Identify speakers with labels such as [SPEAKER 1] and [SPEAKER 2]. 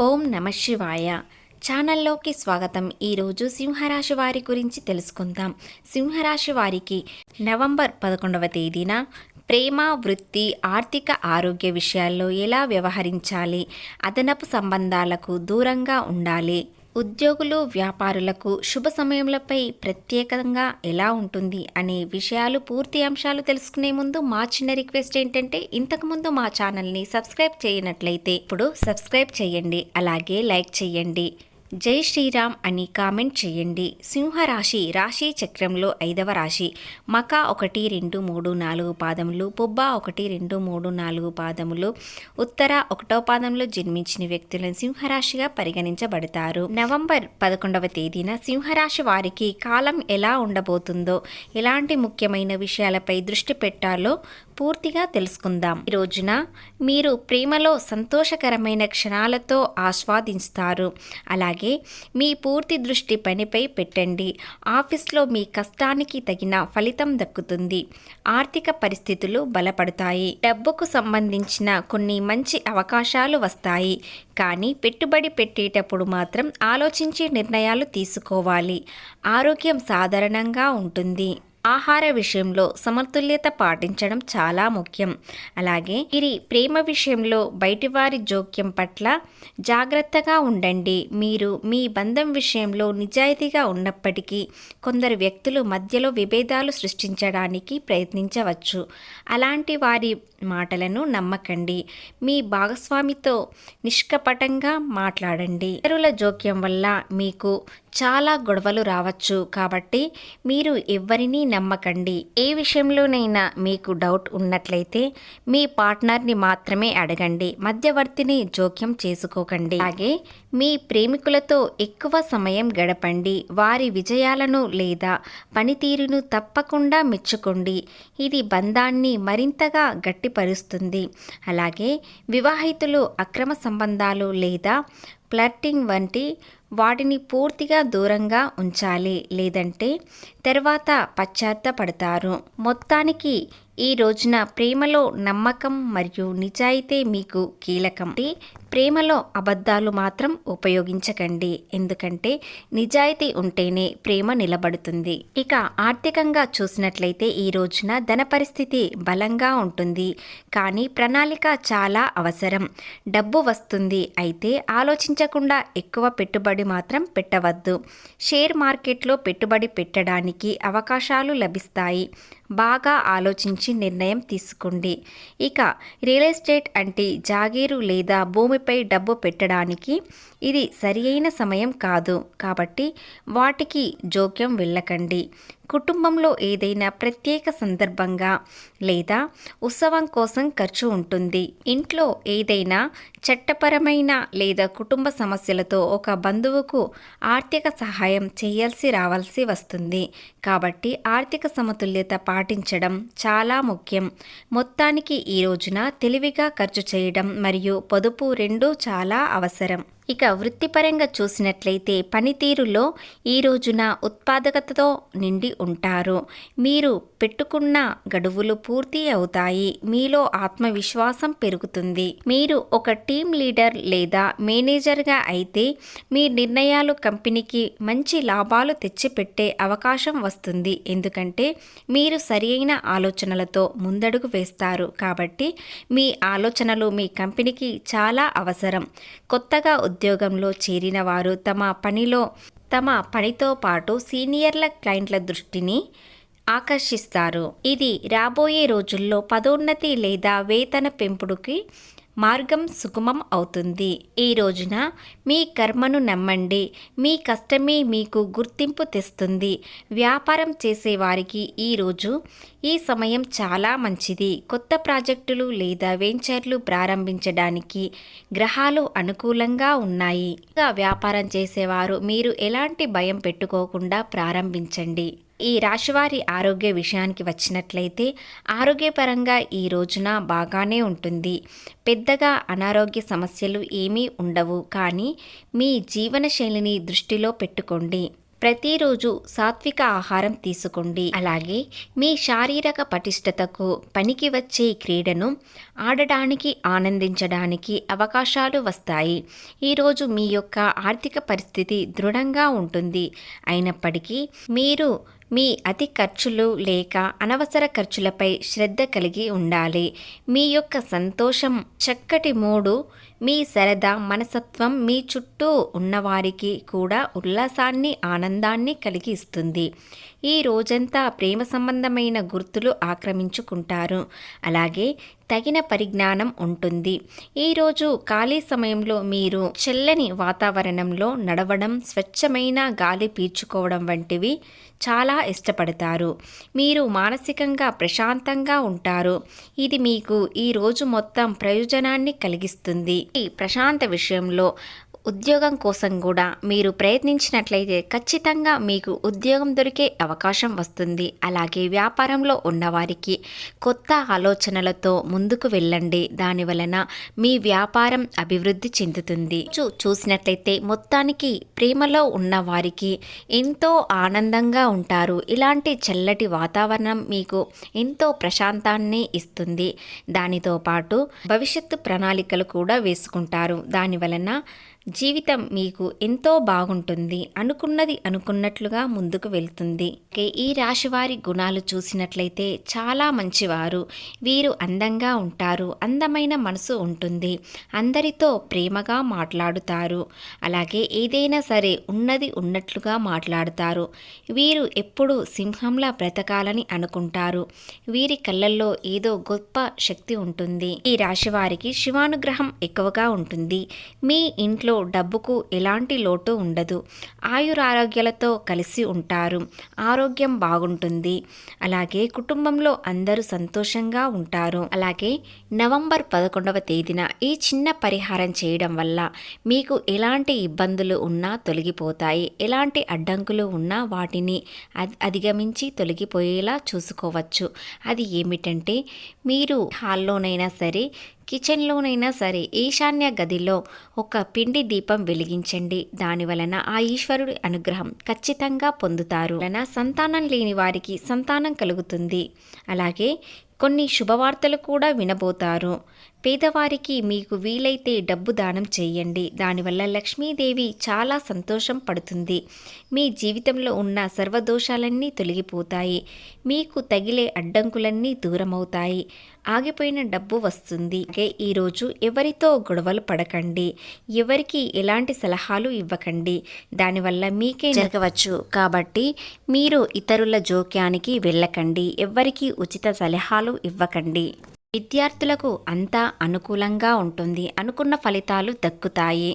[SPEAKER 1] ఓం నమ శివాయ. ఛానల్లోకి స్వాగతం. ఈరోజు సింహరాశి వారి గురించి తెలుసుకుందాం. సింహరాశి వారికి నవంబర్ పదకొండవ తేదీన ప్రేమ వృత్తి ఆర్థిక ఆరోగ్య విషయాల్లో ఎలా వ్యవహరించాలి? అదనపు సంబంధాలకు దూరంగా ఉండాలి. ఉద్యోగులు వ్యాపారులకు శుభ సమయంలపై ప్రత్యేకంగా ఎలా ఉంటుంది అనే విషయాలు పూర్తి అంశాలు తెలుసుకునే ముందు మా చిన్న రిక్వెస్ట్ ఏంటంటే ఇంతకుముందు మా ఛానల్ని సబ్స్క్రైబ్ చేయనట్లయితే ఇప్పుడు సబ్స్క్రైబ్ చేయండి. అలాగే లైక్ చేయండి. జై శ్రీరామ్ అని కామెంట్ చేయండి. సింహరాశి రాశి చక్రంలో ఐదవ రాశి. మక ఒకటి రెండు మూడు నాలుగు పాదములు పుబ్బ ఒకటి రెండు మూడు నాలుగు పాదములు ఉత్తర ఒకటో పాదంలో జన్మించిన వ్యక్తులను సింహరాశిగా పరిగణించబడతారు. నవంబర్ పదకొండవ తేదీన సింహరాశి వారికి కాలం ఎలా ఉండబోతుందో ఎలాంటి ముఖ్యమైన విషయాలపై దృష్టి పెట్టాలో పూర్తిగా తెలుసుకుందాం. ఈ రోజున మీరు ప్రేమలో సంతోషకరమైన క్షణాలతో ఆస్వాదిస్తారు. అలాగే మీ పూర్తి దృష్టి పనిపై పెట్టండి. ఆఫీస్లో మీ కష్టానికి తగిన ఫలితం దక్కుతుంది. ఆర్థిక పరిస్థితులు బలపడతాయి. డబ్బుకు సంబంధించిన కొన్ని మంచి అవకాశాలు వస్తాయి. కానీ పెట్టుబడి పెట్టేటప్పుడు మాత్రం ఆలోచించి నిర్ణయాలు తీసుకోవాలి. ఆరోగ్యం సాధారణంగా ఉంటుంది. ఆహార విషయంలో సమతుల్యత పాటించడం చాలా ముఖ్యం. అలాగే ఇది ప్రేమ విషయంలో బయటివారి జోక్యం పట్ల జాగ్రత్తగా ఉండండి. మీరు మీ బంధం విషయంలో నిజాయితీగా ఉన్నప్పటికీ కొందరు వ్యక్తులు మధ్యలో విభేదాలు సృష్టించడానికి ప్రయత్నించవచ్చు. అలాంటి వారి మాటలను నమ్మకండి. మీ భాగస్వామితో నిష్కపటంగా మాట్లాడండి. ఇతరుల జోక్యం వల్ల మీకు చాలా గొడవలు రావచ్చు కాబట్టి మీరు ఎవరినీ నమ్మకండి. ఏ విషయంలోనైనా మీకు డౌట్ ఉన్నట్లయితే మీ పార్ట్నర్ని మాత్రమే అడగండి. మధ్యవర్తిని జోక్యం చేసుకోకండి. అలాగే మీ ప్రేమికులతో ఎక్కువ సమయం గడపండి. వారి విజయాలను లేదా పనితీరును తప్పకుండా మెచ్చుకోండి. ఇది బంధాన్ని మరింతగా గట్టిపరుస్తుంది. అలాగే వివాహితులు అక్రమ సంబంధాలు లేదా ఫ్లర్టింగ్ వంటి వాటిని పూర్తిగా దూరంగా ఉంచాలి లేదంటే తర్వాత పశ్చాత్తపడతారు. మొత్తానికి ఈ రోజున ప్రేమలో నమ్మకం మరియు నిజాయితీ మీకు కీలకం. ప్రేమలో అబద్ధాలు మాత్రం ఉపయోగించకండి. ఎందుకంటే నిజాయితీ ఉంటేనే ప్రేమ నిలబడుతుంది. ఇక ఆర్థికంగా చూసినట్లయితే ఈ రోజున ధన పరిస్థితి బలంగా ఉంటుంది. కానీ ప్రణాళిక చాలా అవసరం. డబ్బు వస్తుంది. అయితే ఆలోచించకుండా ఎక్కువ పెట్టుబడి మాత్రం పెట్టవద్దు. షేర్ మార్కెట్లో పెట్టుబడి పెట్టడానికి అవకాశాలు లభిస్తాయి. బాగా ఆలోచించి నిర్ణయం తీసుకోండి. ఇక రియల్ ఎస్టేట్ అంటే జాగీరు లేదా భూమి భూమిపై డబ్బు పెట్టడానికి ఇది సరి అయిన సమయం కాదు. కాబట్టి వాటికి జోక్యం వెళ్ళకండి. కుటుంబంలో ఏదైనా ప్రత్యేక సందర్భంగా లేదా ఉత్సవం కోసం ఖర్చు ఉంటుంది. ఇంట్లో ఏదైనా చట్టపరమైన లేదా కుటుంబ సమస్యలతో ఒక బంధువుకు ఆర్థిక సహాయం చేయాల్సి రావాల్సి వస్తుంది. కాబట్టి ఆర్థిక సమతుల్యత పాటించడం చాలా ముఖ్యం. మొత్తానికి ఈ రోజున తెలివిగా ఖర్చు చేయడం మరియు పొదుపు రెండూ చాలా అవసరం. ఇక వృత్తిపరంగా చూసినట్లయితే పనితీరులో ఈ రోజున ఉత్పాదకతతో నిండి ఉంటారు. మీరు పెట్టుకున్న గడువులు పూర్తి అవుతాయి. మీలో ఆత్మవిశ్వాసం పెరుగుతుంది. మీరు ఒక టీం లీడర్ లేదా మేనేజర్గా అయితే మీ నిర్ణయాలు కంపెనీకి మంచి లాభాలు తెచ్చిపెట్టే అవకాశం వస్తుంది. ఎందుకంటే మీరు సరియైన ఆలోచనలతో ముందడుగు వేస్తారు. కాబట్టి మీ ఆలోచనలు మీ కంపెనీకి చాలా అవసరం. కొత్తగా ఉద్యోగంలో చేరిన వారు తమ పనిలో తమ పనితో పాటు సీనియర్ల క్లయింట్ల దృష్టిని ఆకర్షిస్తారు. ఇది రాబోయే రోజుల్లో పదోన్నతి లేదా వేతన పెంపుడుకి మార్గం సుగమం అవుతుంది. ఈ రోజున మీ కర్మను నమ్మండి. మీ కష్టమే మీకు గుర్తింపు తెస్తుంది. వ్యాపారం చేసేవారికి ఈరోజు ఈ సమయం చాలా మంచిది. కొత్త ప్రాజెక్టులు లేదా వెంచర్లు ప్రారంభించడానికి గ్రహాలు అనుకూలంగా ఉన్నాయి. వ్యాపారం చేసేవారు మీరు ఎలాంటి భయం పెట్టుకోకుండా ప్రారంభించండి. ఈ రాశివారి ఆరోగ్య విషయానికి వచ్చినట్లయితే ఆరోగ్యపరంగా ఈ రోజున బాగానే ఉంటుంది. పెద్దగా అనారోగ్య సమస్యలు ఏమీ ఉండవు. కానీ మీ జీవనశైలిని దృష్టిలో పెట్టుకోండి. ప్రతిరోజు సాత్విక ఆహారం తీసుకోండి. అలాగే మీ శారీరక పటిష్టతకు పనికి వచ్చే క్రీడను ఆడడానికి ఆనందించడానికి అవకాశాలు వస్తాయి. ఈరోజు మీ యొక్క ఆర్థిక పరిస్థితి దృఢంగా ఉంటుంది. అయినప్పటికీ మీరు మీ అతి ఖర్చులు లేక అనవసర ఖర్చులపై శ్రద్ధ కలిగి ఉండాలి. మీ యొక్క సంతోషం చక్కటి మూడు మీ సరదా మనసత్వం మీ చుట్టూ ఉన్నవారికి కూడా ఉల్లాసాన్ని ఆనందాన్ని కలిగిస్తుంది. ఈ రోజంతా ప్రేమ సంబంధమైన గుర్తులు ఆక్రమించుకుంటారు. అలాగే తగిన పరిజ్ఞానం ఉంటుంది. ఈరోజు ఖాళీ సమయంలో మీరు చల్లని వాతావరణంలో నడవడం స్వచ్ఛమైన గాలి పీల్చుకోవడం వంటివి చాలా ఇష్టపడతారు. మీరు మానసికంగా ప్రశాంతంగా ఉంటారు. ఇది మీకు ఈ రోజు మొత్తం ప్రయోజనాన్ని కలిగిస్తుంది. ఈ ప్రశాంత విషయంలో ఉద్యోగం కోసం కూడా మీరు ప్రయత్నించినట్లయితే ఖచ్చితంగా మీకు ఉద్యోగం దొరికే అవకాశం వస్తుంది. అలాగే వ్యాపారంలో ఉన్నవారికి కొత్త ఆలోచనలతో ముందుకు వెళ్ళండి. దాని వలన మీ వ్యాపారం అభివృద్ధి చెందుతుంది. చూ- చూసినట్లయితే మొత్తానికి ప్రేమలో ఉన్నవారికి ఎంతో ఆనందంగా ఉంటారు. ఇలాంటి చల్లటి వాతావరణం మీకు ఎంతో ప్రశాంతాన్ని ఇస్తుంది. దానితో పాటు భవిష్యత్తు ప్రణాళికలు కూడా వేసుకుంటారు. దాని వలన జీవితం మీకు ఎంతో బాగుంటుంది అనుకున్నది అనుకున్నట్లుగా ముందుకు వెళ్తుంది. ఈ రాశి వారి గుణాలు చూసినట్లయితే చాలా మంచివారు. వీరు అందంగా ఉంటారు అందమైన మనసు ఉంటుంది అందరితో ప్రేమగా మాట్లాడుతారు. అలాగే ఏదైనా సరే ఉన్నది ఉన్నట్లుగా మాట్లాడుతారు. వీరు ఎప్పుడూ సింహంలా బ్రతకాలని అనుకుంటారు. వీరి కళ్ళల్లో ఏదో గొప్ప శక్తి ఉంటుంది. ఈ రాశి వారికి శివానుగ్రహం ఎక్కువగా ఉంటుంది. మీ ఇంట్లో డబ్బుకు ఎలాంటి లోటు ఉండదు. ఆయురారోగ్యాలతో కలిసి ఉంటారు. ఆరోగ్యం బాగుంటుంది. అలాగే కుటుంబంలో అందరూ సంతోషంగా ఉంటారు. అలాగే నవంబర్ పదకొండవ తేదీన ఈ చిన్న పరిహారం చేయడం వల్ల మీకు ఎలాంటి ఇబ్బందులు ఉన్నా తొలగిపోతాయి. ఎలాంటి అడ్డంకులు ఉన్నా వాటిని అధిగమించి తొలగిపోయేలా చూసుకోవచ్చు. అది ఏమిటంటే మీరు హాల్లోనైనా సరే కిచెన్లోనైనా సరే ఈశాన్య గదిలో ఒక పిండి దీపం వెలిగించండి. దాని వలన ఆ ఈశ్వరుడి అనుగ్రహం ఖచ్చితంగా పొందుతారు. వలన సంతానం లేని వారికి సంతానం కలుగుతుంది. అలాగే కొన్ని శుభవార్తలు కూడా వినబోతారు. పేదవారికి మీకు వీలైతే డబ్బు దానం చేయండి. దానివల్ల లక్ష్మీదేవి చాలా సంతోషం పడుతుంది. మీ జీవితంలో ఉన్న సర్వదోషాలన్నీ తొలగిపోతాయి. మీకు తగిలే అడ్డంకులన్నీ దూరమవుతాయి. ఆగిపోయిన డబ్బు వస్తుంది. అలాగే ఈరోజు ఎవరితో గొడవలు పడకండి. ఎవరికి ఎలాంటి సలహాలు ఇవ్వకండి. దానివల్ల మీకే జరగవచ్చు. కాబట్టి మీరు ఇతరుల జోక్యానికి వెళ్ళకండి. ఎవరికి ఉచిత సలహాలు ఇవ్వకండి. విద్యార్థులకు అంతా అనుకూలంగా ఉంటుంది. అనుకున్న ఫలితాలు దక్కుతాయి.